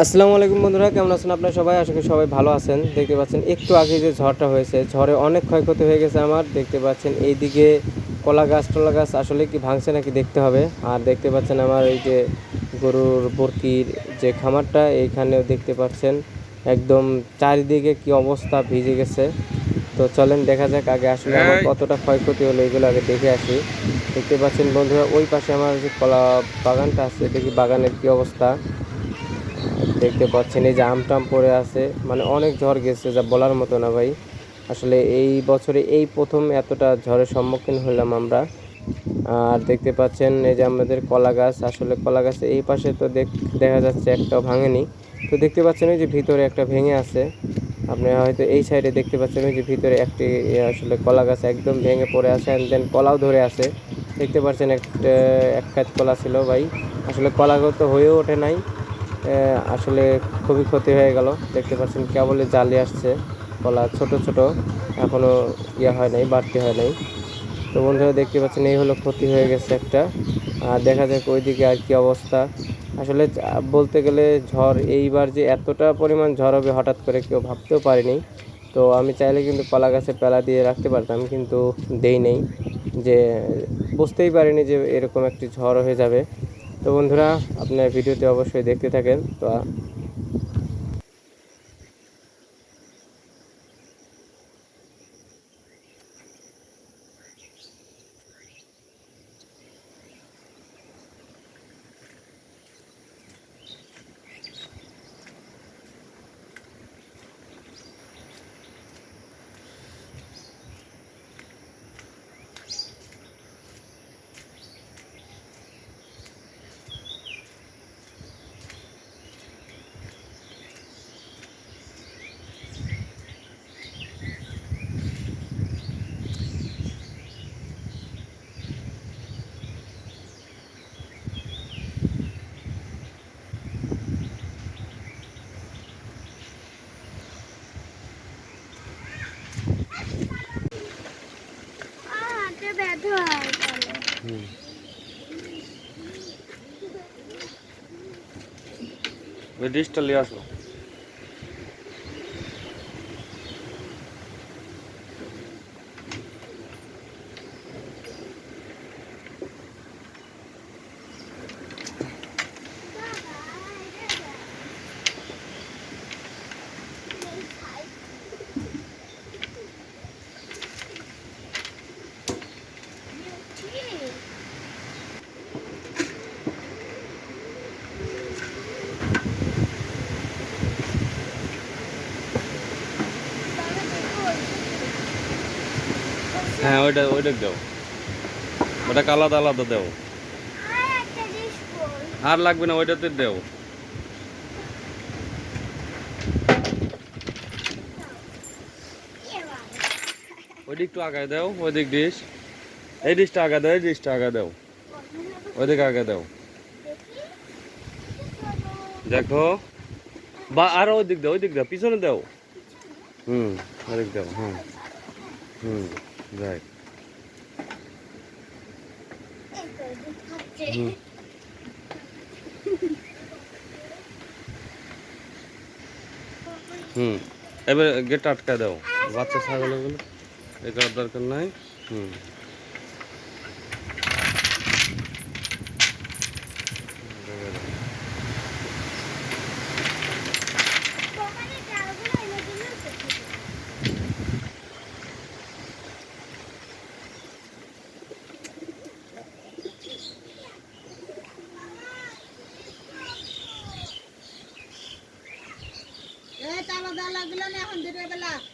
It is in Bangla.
আসসালামু আলাইকুম বন্ধুরা কেমন আছেন আপনারা সবাই? আশা করি সবাই ভালো আছেন। দেখতে পাচ্ছেন একটু আগে যে ঝড়টা হয়েছে ঝড়ে অনেক ক্ষয়ক্ষতি হয়ে গেছে আমার। দেখতে পাচ্ছেন এইদিকে কলা গাছ টলা গাছ আসলে কি ভাঙছে নাকি দেখতে হবে। আর দেখতে পাচ্ছেন আমার এই যে গরুর বরকির যে খামারটা এইখানেও দেখতে পাচ্ছেন একদম চারিদিকে কি অবস্থা ভিজে গেছে। তো চলেন দেখা যাক আগে আসলে আমার কতটা ক্ষয়ক্ষতি হলো এগুলো আগে দেখে আসি। দেখতে পাচ্ছেন বন্ধুরা ওই পাশে আমার যে কলা বাগানটা আছে দেখি বাগানের কি অবস্থা। দেখতে পাচ্ছেন, এই যে আম টাম পড়ে আছে। মানে অনেক ঝড় গেছে, যা বলার মতো না ভাই। আসলে এই বছরে এই প্রথম এতটা ঝড়ের সম্মুখীন হলাম আমরা। আর দেখতে পাচ্ছেন, এই যে আমাদের কলা গাছ, আসলে কলা গাছে এই পাশে তো দেখ- যাচ্ছে একটাও ভাঙেনি। তো দেখতে পাচ্ছেন, ওই যে ভিতরে একটা ভেঙে আছে। আপনি হয়তো এই সাইডে দেখতে পাচ্ছেন, ওই যে ভিতরে একটি আসলে কলা গাছ একদম ভেঙে পড়ে আছে অ্যান্ড দেন কলাও ধরে আছে। দেখতে পাচ্ছেন, একটা, এক কাজ কলা ছিল ভাই। আসলে কলাগত হয়েও ওঠে নাই। আসলে খুবই ক্ষতি হয়ে গেল। দেখতে পাচ্ছেন কেবলই জালি আসছে কলা ছোট ছোট এখনও ইয়ে হয় নাই, বাড়তি হয় নাই। তো বন্ধুরা, দেখতে পাচ্ছেন এই হলো ক্ষতি হয়ে গেছে একটা। আর দেখা যাক ওইদিকে আর কি অবস্থা। আসলে বলতে গেলে ঝড়, এইবার যে এতটা পরিমাণ ঝড় হবে হঠাৎ করে কেউ ভাবতেও পারিনি। তো আমি চাইলে কিন্তু কলা গাছে পেলা দিয়ে রাখতে পারতাম, কিন্তু দেই নেই। যে, বুঝতেই পারিনি যে এরকম একটি ঝড় হয়ে যাবে। তো বন্ধুরা আপনার ভিডিওতে অবশ্যই দেখতে থাকেন। তো ব্যথা হয় আসো হ্যাঁ ওইটা ওইটা দাও। ওটা আলাদা আলাদা দাও। আর লাগবে না, ওইটাতে দাও। ওইদিক একটু আগায় দাও ওইদিক ডিশ এই ডিশটা আগা দাও, এই ডিশটা আগা দাও। ওইদিক আগে দাও। দেখো। বা, আর ওই দিক দাও, ওই দিক দাও, পিছনে দাও। হুম ওদিক দাও, হুম হুম। যাই। হুম এবার গেট আটকা দাও বাচ্চা ছাগলগুলো এ করার দরকার নাই? হুম Kabila na akong dinabala.